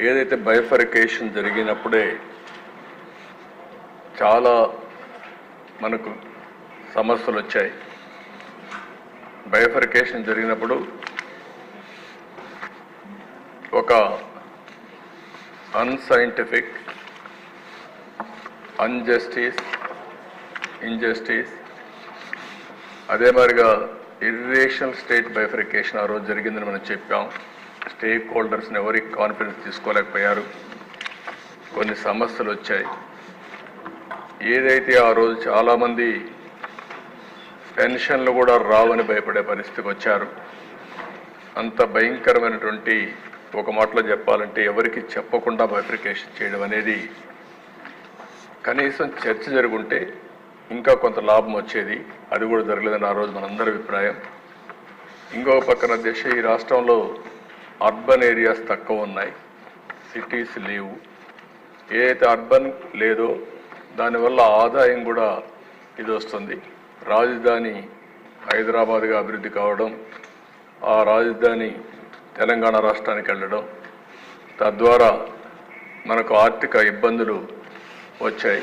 ఏదైతే బైఫరికేషన్ జరిగినప్పుడే చాలా మనకు సమస్యలు వచ్చాయి. బైఫరికేషన్ జరిగినప్పుడు ఒక అన్సైంటిఫిక్ అన్జస్టిస్ ఇన్జస్టిస్ అదే మాదిరిగా ఇర్రేషనల్ స్టేట్ బైఫరికేషన్ ఆ రోజు జరిగిందని మనం చెప్పాం. స్టేక్ హోల్డర్స్ని ఎవరికి కాన్ఫిడెన్స్ తీసుకోలేకపోయారు. కొన్ని సమస్యలు వచ్చాయి. ఏదైతే ఆ రోజు చాలామంది పెన్షన్లు కూడా రావని భయపడే పరిస్థితికి వచ్చారు. అంత భయంకరమైనటువంటి ఒక మాటలో చెప్పాలంటే ఎవరికి చెప్పకుండా బైఫ్రికేషన్ చేయడం అనేది కనీసం చర్చ జరుగుంటే ఇంకా కొంత లాభం వచ్చేది. అది కూడా జరగలేదని ఆ రోజు మనందరి అభిప్రాయం. ఇంకో పక్కన దేశ ఈ రాష్ట్రంలో అర్బన్ ఏరియాస్ తక్కువ ఉన్నాయి. సిటీస్ లేవు. ఏదైతే అర్బన్ లేదో దానివల్ల ఆదాయం కూడా ఇది వస్తుంది. రాజధాని హైదరాబాద్గా అభివృద్ధి కావడం ఆ రాజధాని తెలంగాణ రాష్ట్రానికి వెళ్ళడం తద్వారా మనకు ఆర్థిక ఇబ్బందులు వచ్చాయి.